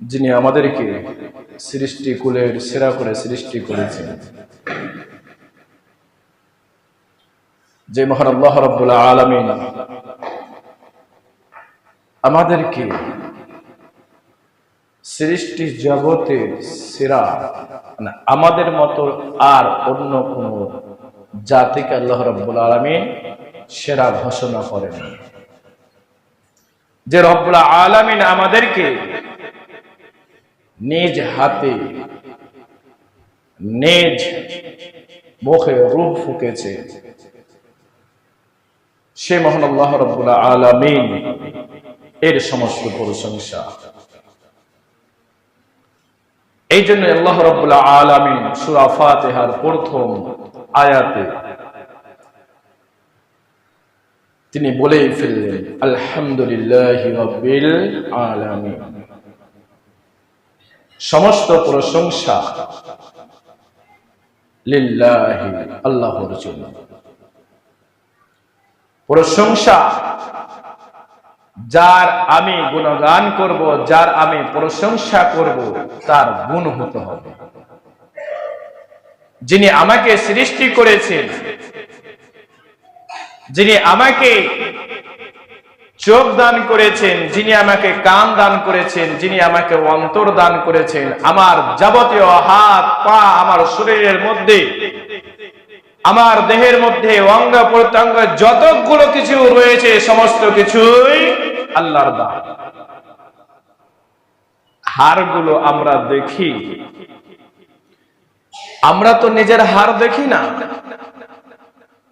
যিনি আমাদেরকে সৃষ্টি কুলের সেরা করে সৃষ্টি করেছেন। যে মহান আল্লাহ রব্বুল আলমিন আমাদেরকে সৃষ্টি জগতে সেরা মানে আমাদের মতো আর অন্য কোন জাতিকে আল্লাহ রব্বুল আলমিন সেরা ঘোষণা করেন যে রব্বুল আলমিন আমাদেরকে নিজ হাতে, নিজ মুখে রূপ ফুকেছে। সে মহান আল্লাহ রব্বুল আলমিন এর সমস্ত প্রশংসা। এই জন্য আল্লাহ রব্বুল্লাহ আলমিন সুরা ফাতেহার প্রথম আয়াতে তিনি বলেই ফেললেন, আলহামদুলিল্লাহ আলামিন। সমস্ত প্রশংসা লিল্লাহি আল্লাহর জন্য প্রশংসা যার আমি গুণগান করব, যার আমি প্রশংসা করব, তার গুণ হতে হবে। যিনি আমাকে সৃষ্টি করেছেন, যিনি আমাকে চোখ দান করেছেন, যিনি আমাকে কান দান করেছেন, যিনি আমাকে অন্তর দান করেছেন, আমার যাবতীয় হাত, পা আমার শরীরের মধ্যে, আমার দেহের মধ্যে অঙ্গ প্রত্যঙ্গ যতগুলো কিছু রয়েছে, সমস্ত কিছুই আল্লাহর দান। হাড়গুলো আমরা দেখি। আমরা তো নিজের হাড় দেখি না।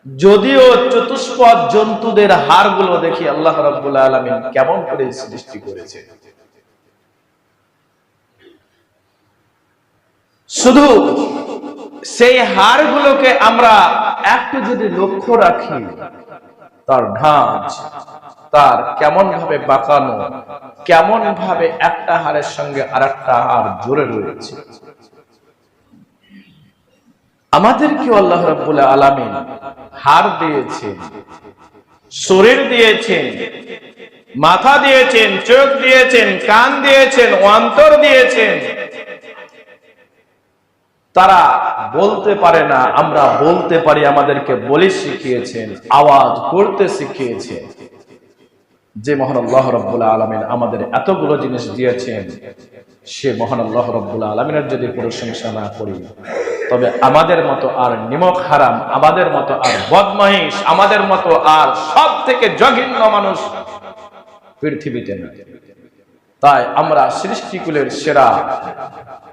যদিও চতুষ্পদ জন্তুদের হাড়গুলো দেখি আল্লাহ রাব্বুল আলামিন কেমন করে সৃষ্টি করেছে। শুধু সেই হাড়গুলোকে আমরা একটু যদি লক্ষ্য রাখি, তার ঢাঁচ তার কেমন ভাবে বাঁকানো কেমন ভাবে একটা হাড়ের সঙ্গে আর একটা হাড় জোরে রয়েছে। আমাদের কি আল্লাহ রাব্বুল আলামিন হাড় দিয়েছেন, শরীর দিয়েছেন, মাথা দিয়েছেন, চোখ দিয়েছেন, কান দিয়েছেন, অন্তর দিয়েছেন। তারা বলতে পারে না, আমরা বলতে পারি, আমাদেরকে বলে শিখিয়েছেন, আওয়াজ করতে শিখিয়েছেন। যে মহান আল্লাহ রব্বুল্লাহ আলমিন আমাদের এতগুলো জিনিস দিয়েছেন, সে মহান আল্লাহ রব্বুল্লাহ আলমিনের যদি প্রশংসা না করি তবে আমাদের মতো আর নিমক হারাম, আমাদের মতো আর বদমহিষ আমাদের মতো আর সব থেকে জঘিন্য মানুষ পৃথিবীতে নেই। তাই আমরা সৃষ্টিকুলের সেরা,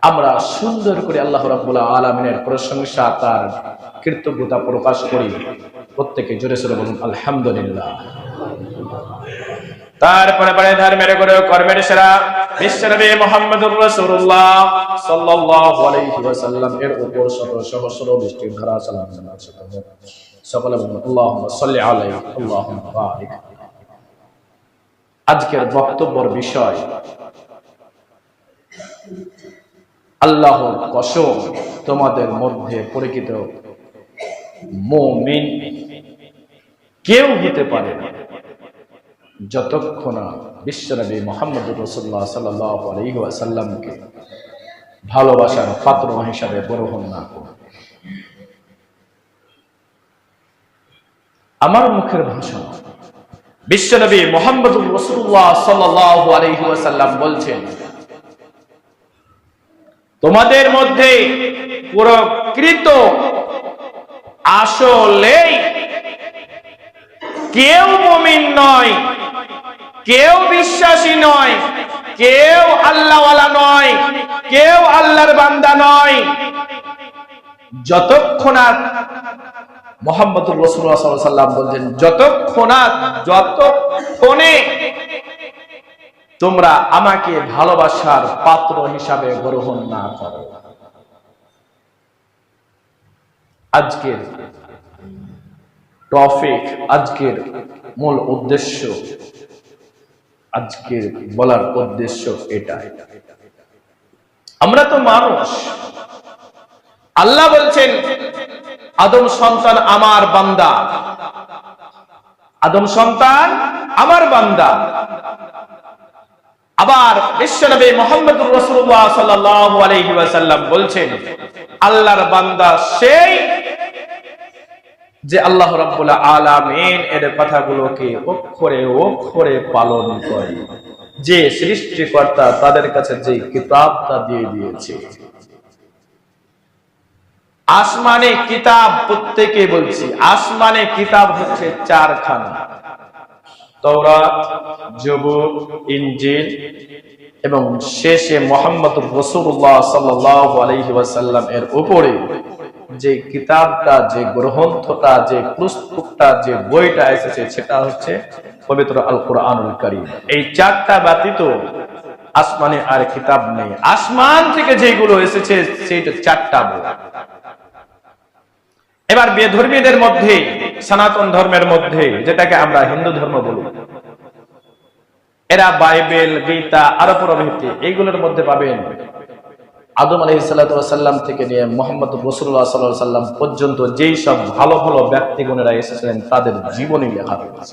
আমরা সুন্দর করে আল্লাহ রাব্বুল্লাহ আলমিনের প্রশংসা তার কৃতজ্ঞতা প্রকাশ করি। প্রত্যেকে জোরে সোরে বলুন, আলহামদুলিল্লাহ। তারপরে পরে ধর্মের করে কর্মের সেরা বিশ্বনবী মোহাম্মদুর রাসূলুল্লাহ সাল্লাল্লাহু আলাইহি ওয়াসাল্লাম এর উপর শত সহস্র বৃষ্টির ধারা সালাম সকলে বলুন, আল্লাহুম্মা সাল্লি আলাইহি, আল্লাহুম্মা বারিক। আজকের বক্তব্যের বিষয়, আল্লাহর কসম তোমাদের মধ্যে পরিচিত মুমিন। কেউ হতে পারে না। যতক্ষণ বিশ্বনবী মোহাম্মদ রসুল্লাহ সাল্লাহ আলহিহাসাল্লামকে ভালোবাসার পাত্র হিসাবে গ্রহণ না করবে আমার মুখের ভাষা বিশ্বনবী মোহাম্মদ রসুল্লাহ সাল্লাহ আলহিহাসাল্লাম বলছেন, তোমাদের মধ্যে প্রকৃত আসলেই কেউ মমিন নয়। কেউ বিশ্বাসী নয়, কেউ আল্লাহওয়ালা নয়, কেউ আল্লাহর বান্দা নয়। যতক্ষণাৎ মোহাম্মদুর রসুল্লাহ বলছেন যতক্ষণাৎ যতক্ষণে তোমরা আমাকে ভালোবাসার পাত্র হিসাবে গ্রহণ না করো। আজকের টপিক, আজকের মূল উদ্দেশ্য আজকের বলার উদ্দেশ্য এটাই আমরা তো মানুষ। আল্লাহ বলছেন, আদম সন্তান আমার বান্দা। আদম সন্তান আমার বান্দা। আবার বিশ্বনবী মোহাম্মদুর রাসূলুল্লাহ সাল্লাল্লাহু আলাইহি ওয়াসাল্লাম বলছেন, আল্লাহর বান্দা সেই যে আল্লাহ রাব্বুল আলামিন এর কথাগুলোকে অক্ষরে অক্ষরে পালন করে। যে সৃষ্টিকর্তা তাদের কাছে যে কিতাবটা দিয়ে দিয়েছে। আসমানে কিতাব প্রত্যেকে বলছি, আসমানে কিতাব হচ্ছে চারখানা। তওরাত জবুর ইনজিল এবং শেষে মোহাম্মদ রসুল্লাহ সাল্লাল্লাহু আলাইহি ওয়াসাল্লাম এর উপরে। যে কিতাবটা, যে গ্রন্থটা, যে পুস্তকটা, যে বইটা এসেছে, সেটা হচ্ছে পবিত্র আল কোরআনুল কারীম। এই চারটা ব্যতীত আসমানে আর কিতাব নেই। আসমান থেকে যেগুলো এসেছে, সেইটা চারটা বই। এবার বেধর্মীদের মধ্যে, সনাতন ধর্মের মধ্যে, যেটাকে আমরা হিন্দু ধর্ম বলি, এরা বাইবেল, গীতা আরও প্রভৃতি এইগুলোর মধ্যে পাবেন আদম আলহিসাল্লাম থেকে নিয়ে মোহাম্মদ রসুল্লাহ সাল্লাহ সাল্লাম পর্যন্ত যেই সব ভালো ভালো ব্যক্তিগণেরা এসেছিলেন, তাদের জীবনী লেখা রয়েছে